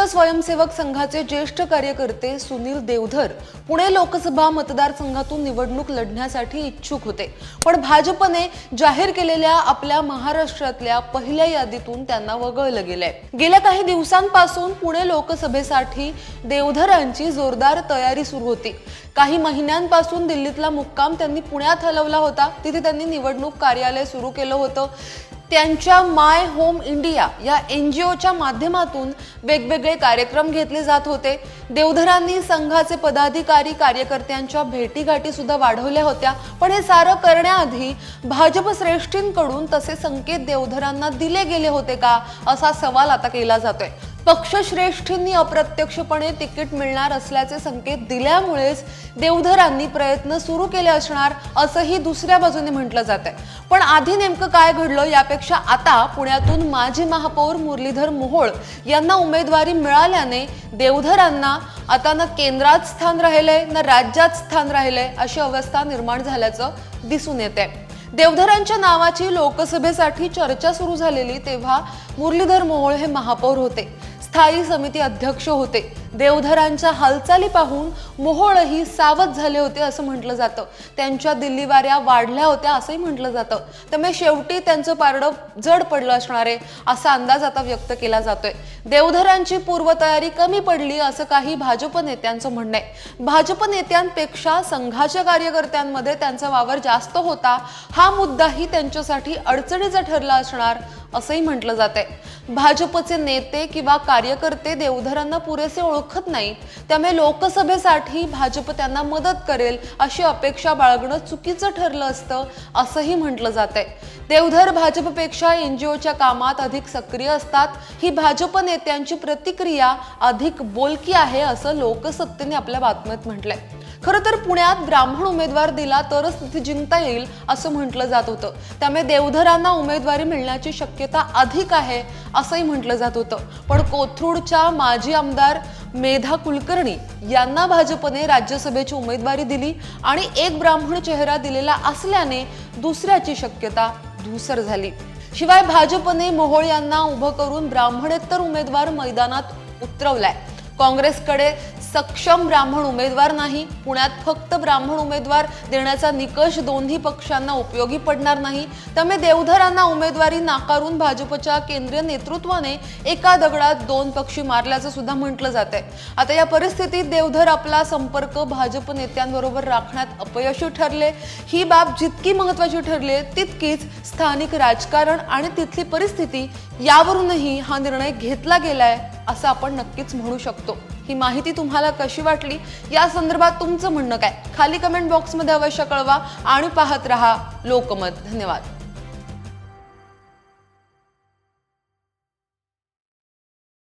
राष्ट्रीय स्वयंसेवक संघाचे ज्येष्ठ कार्यकर्ते सुनील देवधर पुणे लोकसभा मतदारसंघातून निवडणूक लढण्यासाठी इच्छुक होते. पण भाजपने जाहीर केलेल्या आपल्या महाराष्ट्रातल्या पहिल्या यादीतून त्यांना वगळलं गेलंय. गेल्या काही दिवसांपासून पुणे लोकसभेसाठी देवधरांची जोरदार तयारी सुरू होती. काही महिन्यांपासून दिल्लीतला मुक्काम त्यांनी पुण्यात हलवला होता. तिथे त्यांनी निवडणूक कार्यालय सुरू केलं होतं. त्यांच्या माय होम इंडिया या एन जी ओच्या माध्यमातून वेगवेगळे कार्यक्रम घेतले जात होते. देवधरांनी संघाचे पदाधिकारी कार्यकर्त्यांच्या भेटीगाठी सुद्धा वाढवल्या होत्या. पण हे सारं करण्याआधी भाजप श्रेष्ठींकडून तसे संकेत देवधरांना दिले गेले होते का? असा सवाल आता केला जातोय. पक्षश्रेष्ठींनी अप्रत्यक्षपणे तिकीट मिळणार असल्याचे संकेत दिल्यामुळेच देवधरांनी प्रयत्न सुरू केले असणार असंही दुसऱ्या बाजूने म्हटलं जात आहे. पण आधी नेमकं काय घडलं यापेक्षा आता पुण्यातून माजी महापौर मुरलीधर मोहोळ यांना उमेदवारी मिळाल्याने देवधरांना आता ना केंद्रात स्थान राहिलंय ना राज्यात स्थान राहिलंय अशी अवस्था निर्माण झाल्याचं दिसून येते देवधरांच्या नावाची लोकसभेसाठी चर्चा सुरू झालेली तेव्हा मुरलीधर मोहोळ हे महापौर होते. स्थायी समिती अध्यक्ष होते. देवधरांच्या हालचाली पाहून मोहोळही सावध झाले होते असं म्हटलं जातं. त्यांच्या दिल्ली वाऱ्या वाढल्या होत्या असंही म्हटलं जातं. त्यामुळे शेवटी त्यांचं पारडं जड पडलं असणार आहे असा अंदाज आता व्यक्त केला जातोय. देवधरांची पूर्वतयारी कमी पडली असं काही भाजप नेत्यांचं म्हणणं आहे. भाजप नेत्यांपेक्षा संघाच्या कार्यकर्त्यांमध्ये त्यांचा वावर जास्त होता हा मुद्दाही त्यांच्यासाठी अडचणीचा ठरला असणार असंही म्हटलं जात आहे भाजपचे नेते किंवा कार्यकर्ते देवधरांना पुरेसे ओळखत नाहीत. त्यामुळे लोकसभेसाठी भाजप त्यांना मदत करेल अशी अपेक्षा बाळगणं चुकीचं ठरलं असतं असंही म्हटलं जात आहे देवधर भाजपपेक्षा एनजीओच्या कामात अधिक सक्रिय असतात. ही भाजप नेत्यांची प्रतिक्रिया अधिक बोलकी आहे असं लोकसत्तेने आपल्या बातमीत म्हटलंय. खरं तर पुण्यात ब्राह्मण उमेदवार दिला तरच तिथे जिंकता येईल असं म्हटलं जात होतं. त्यामुळे देवधरांना उमेदवारी मिळण्याची शक्यता अधिक आहे असंही म्हटलं जात होतं. पण कोथरूडच्या माजी आमदार मेधा कुलकर्णी यांना भाजपने राज्यसभेची उमेदवारी दिली आणि एक ब्राह्मण चेहरा दिलेला असल्याने दुसऱ्याची शक्यता धूसर झाली. शिवाय भाजपने मोहोळ यांना उभं करून ब्राह्मणेतर उमेदवार मैदानात उतरवलाय. काँग्रेसकडे सक्षम ब्राह्मण उमेदवार नाही पुण्यात फक्त ब्राह्मण उमेदवार देण्याचा निकष दोन्ही पक्षांना उपयोगी पडणार नाही. त्यामुळे देवधरांना उमेदवारी नाकारून भाजपच्या केंद्रीय नेतृत्वाने एका दगडात दोन पक्षी मारल्याचं सुद्धा म्हटलं जात आहे आता या परिस्थितीत देवधर आपला संपर्क भाजप नेत्यांबरोबर राखण्यात अपयशी ठरले. ही बाब जितकी महत्वाची ठरली आहे तितकीच स्थानिक राजकारण आणि तिथली परिस्थिती यावरूनही हा निर्णय घेतला गेलाय असं आपण नक्कीच म्हणू शकतो. ही माहिती तुम्हाला कशी वाटली? या संदर्भात तुमचं म्हणणं काय? खाली कमेंट बॉक्समध्ये अवश्य कळवा आणि पाहत रहा लोकमत. धन्यवाद.